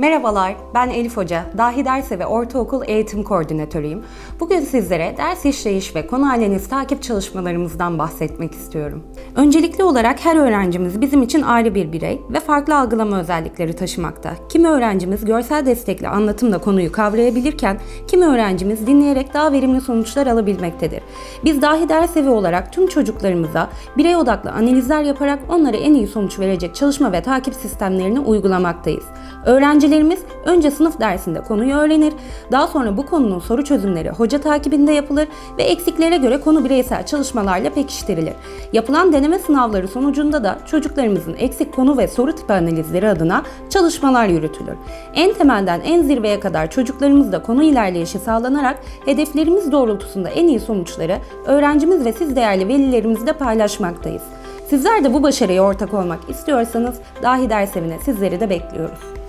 Merhabalar, ben Elif Hoca, Dahi Derse ve Ortaokul Eğitim Koordinatörüyüm. Bugün sizlere ders işleyiş ve konu analiz takip çalışmalarımızdan bahsetmek istiyorum. Öncelikli olarak her öğrencimiz bizim için ayrı bir birey ve farklı algılama özellikleri taşımakta. Kimi öğrencimiz görsel destekli anlatımla konuyu kavrayabilirken, kimi öğrencimiz dinleyerek daha verimli sonuçlar alabilmektedir. Biz Dahi Ders Evi olarak tüm çocuklarımıza birey odaklı analizler yaparak onlara en iyi sonuç verecek çalışma ve takip sistemlerini uygulamaktayız. Öğrencilerimiz önce sınıf dersinde konuyu öğrenir, daha sonra bu konunun soru çözümleri hoca takibinde yapılır ve eksiklere göre konu bireysel çalışmalarla pekiştirilir. Yapılan deneme sınavları sonucunda da çocuklarımızın eksik konu ve soru tipi analizleri adına çalışmalar yürütülür. En temelden en zirveye kadar çocuklarımızda konu ilerleyişi sağlanarak hedeflerimiz doğrultusunda en iyi sonuçları öğrencimiz ve siz değerli velilerimizle paylaşmaktayız. Sizler de bu başarıya ortak olmak istiyorsanız Dahi Ders Evi'ne sizleri de bekliyoruz.